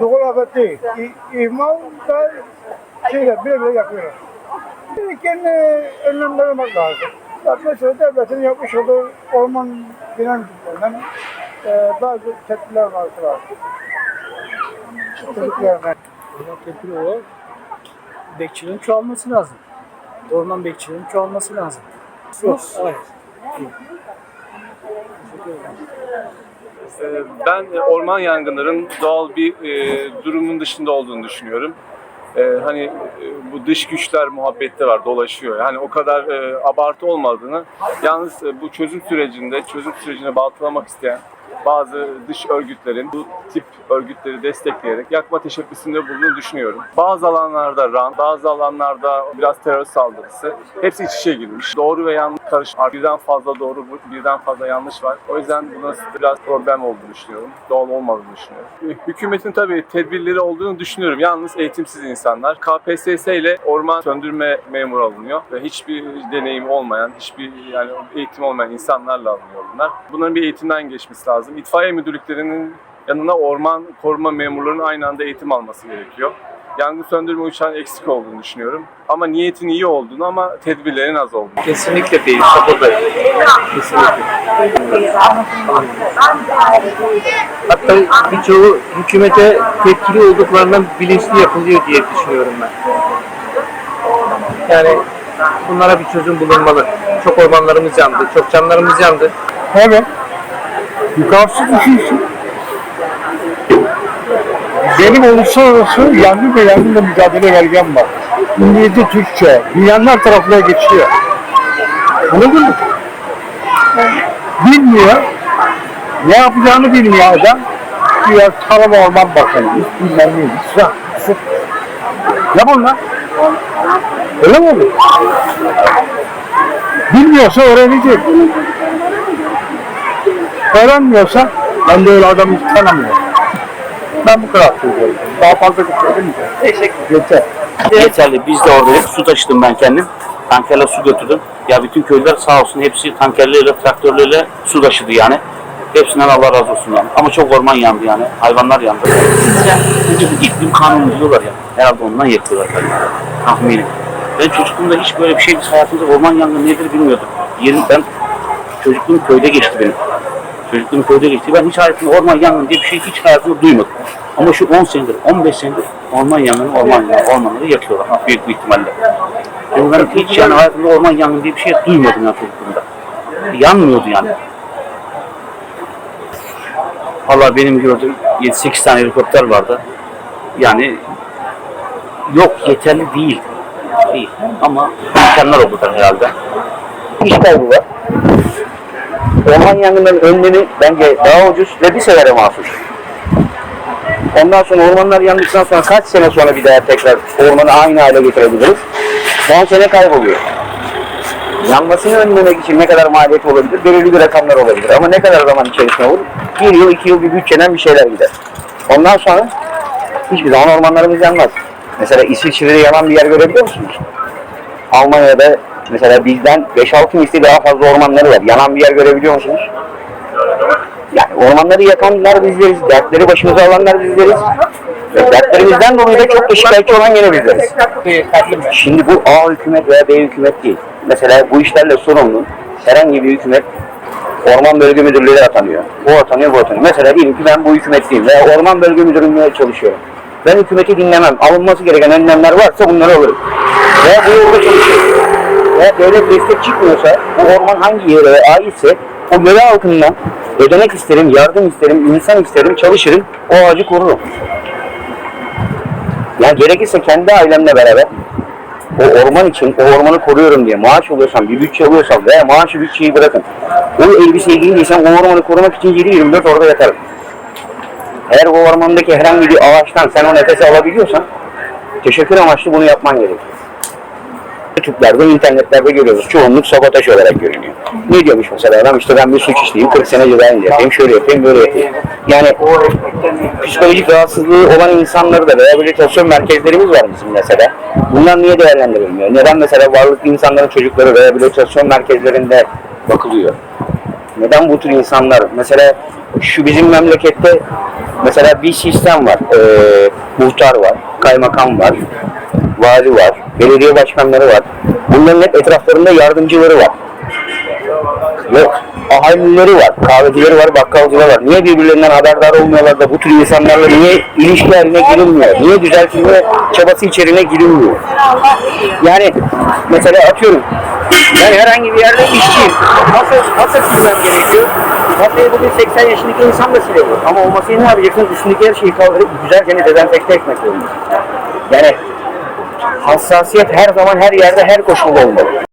Dokul afet değil. İ, ihmal da şeyler bile bile yapıyorlar. Kendi önlemleri almak lazım. Bak mesela devletin yapmış olduğu orman müdürlüğünden e, bazı tedbirler varsa lazım. Çocuklarına. Orman tedbiri olarak bekçilerin çoğalması lazım. Orman bekçilerin çoğalması lazım. Yok, hayır. Ee, Ben e, orman yangınların doğal bir e, durumun dışında olduğunu düşünüyorum. Ee, hani e, bu dış güçler muhabbette var, dolaşıyor. Yani o kadar abartı olmadığını, yalnız bu çözüm sürecinde, çözüm sürecini baltalamak isteyen bazı dış örgütlerin bu tip örgütleri destekleyerek yakma teşebbüsünde bulunduğunu düşünüyorum. Bazı alanlarda ran, bazı alanlarda biraz terör saldırısı. Hepsi iç içe girmiş. Doğru ve yanlış karışık. Birden fazla doğru, birden fazla yanlış var. O yüzden bunun biraz problem olduğunu düşünüyorum. Doğal olmadığını düşünüyorum. Hükümetin tabii tedbirleri olduğunu düşünüyorum. Yalnız eğitimsiz insanlar. KPSS ile orman söndürme memuru alınıyor ve hiçbir deneyim olmayan, hiçbir yani eğitim olmayan insanlarla alınıyor bunlar. Bunların bir eğitimden geçmesi lazım. İtfaiye müdürlüklerinin yanına orman koruma memurlarının aynı anda eğitim alması gerekiyor. Yangın söndürme uçağının eksik olduğunu düşünüyorum. Ama niyetin iyi olduğunu ama tedbirlerin az olduğunu. Kesinlikle değil. Sabırdayım. Kesinlikle. Hatta birçoğu hükümete tepkili olduklarından bilinçli yapılıyor diye düşünüyorum ben. Yani bunlara bir çözüm bulunmalı. Çok ormanlarımız yandı, çok canlarımız yandı. Evet. Yukarısı düşüyorsun. Benim uluslararası yangın ve yangınla mücadele belgem var. İngilizce, Türkçe. Dünyanın her tarafına geçiyor. Anladın mı? Bilmiyor. Ne yapacağını bilmiyor adam. Diyor Tarım Orman Bakanı. Bilmem. Sıra. sıra. Ne bunlar? Öyle mi olur? Bilmiyorsa öğrenecek. Öğrenmiyorsa ben de öyle adamı hiç tanımıyorum. Ben bu kadar söylüyorum. Daha fazla bir demeyeceğim. Teşekkür Yeter. Yeterli. Biz de oradaydık. Su taşıdım ben kendim. Tankerle su götürdüm. Ya bütün köylüler sağ olsun hepsi tankerleriyle, traktörleriyle su taşıdı yani. Hepsinden Allah razı olsun yani. Ama çok orman yandı yani. Hayvanlar yandı. Sizce bu iklim kanunu diyorlar ya. Herhalde ondan yapıyorlar tabii. Tahminim. Ben çocukluğumda hiç böyle bir şey biz hayatımızda orman yangını nedir bilmiyordum. Yerim ben çocukluğum köyde geçti benim. Çocukluğum köyde geçti. Ben hiç hayatımda orman yangını diye bir şey hiç hayatımda duymadım. Ama şu 10 senedir, 15 senedir orman yangını, orman yangını, ormanları yakıyorlar büyük bir ihtimalle. Yani ben hiç yani hayatımda orman yangını diye bir şey duymadım ya çocukluğumda. Yanmıyordu yani. Valla benim gördüğüm 7-8 tane helikopter vardı. Yani yok yeterli değil. Değil. Ama imkanlar o kadar herhalde. İş kaybı var. Orman yangınlarının önlemi bence daha ucuz ve bir sefere mahsus. Ondan sonra ormanlar yandıktan sonra kaç sene sonra bir daha tekrar ormanı aynı hale getirebiliriz? 10 sene kayboluyor. Yanmasını önlemek için ne kadar maliyet olabilir? Belirli bir rakamlar olabilir. Ama ne kadar zaman içerisinde olur? Bir yıl, iki yıl bir bütçeden bir şeyler gider. Ondan sonra hiçbir zaman ormanlarımız yanmaz. Mesela İsviçre'de yanan bir yer görebiliyor musunuz? Almanya'da mesela bizden 5-6 misli daha fazla ormanları var. Yanan bir yer görebiliyor musunuz? Yani ormanları yakanlar bizleriz, dertleri başımıza alanlar bizleriz. Ve dertlerimizden dolayı da çok da şikayetçi olan yine bizleriz. Şimdi bu A hükümet veya B hükümet değil. Mesela bu işlerle sorumlu herhangi bir hükümet Orman Bölge Müdürlüğü'ne atanıyor. O atanıyor, bu atanıyor. Mesela diyelim ki ben bu hükümetliyim veya Orman Bölge Müdürlüğü'ne çalışıyorum. Ben hükümeti dinlemem. Alınması gereken önlemler varsa bunları alırım. Veya bu yolda çalışıyorum. Veya devlet destek çıkmıyorsa, bu orman hangi yere aitse o yöre halkından ödenek isterim, yardım isterim, insan isterim, çalışırım, o ağacı korurum. Ya gerekirse kendi ailemle beraber o orman için, o ormanı koruyorum diye maaş alıyorsam, bir bütçe alıyorsam veya maaşı bütçeyi bırakın. O elbiseyi giydiysem o ormanı korumak için 7-24 orada yatarım. Eğer o ormandaki herhangi bir ağaçtan sen o nefesi alabiliyorsan teşekkür amaçlı bunu yapman gerekiyor. YouTube'larda, internetlerde görüyoruz. Çoğunluk sabotaj olarak görünüyor. Ne diyormuş mesela adam işte ben bir suç işleyeyim, 40 sene ceza yapayım, şöyle yapayım, böyle yapayım. Yani psikolojik rahatsızlığı olan insanları da rehabilitasyon merkezlerimiz var bizim mesela. Bunlar niye değerlendirilmiyor? Neden mesela varlıklı insanların çocukları rehabilitasyon merkezlerinde bakılıyor? Neden bu tür insanlar? Mesela şu bizim memlekette mesela bir sistem var. Ee, muhtar var, kaymakam var, vali var, belediye başkanları var. Bunların hep etraflarında yardımcıları var. Ve ahalileri var, kahvecileri var, bakkalcıları var. Niye birbirlerinden haberdar olmuyorlar da bu tür insanlarla niye ilişki haline girilmiyor? Niye düzeltilme çabası içeriğine girilmiyor? Yani mesela atıyorum ben herhangi bir yerde işçiyim. Nasıl, nasıl silmem gerekiyor? Masayı bugün 80 yaşındaki insan da silebilir. Ama o masayı ne yapacaksın? Üstündeki her şeyi kaldırıp güzelce dezenfekte etmek zorundasın. Yani hassasiyet her zaman her yerde her koşulda olmalı.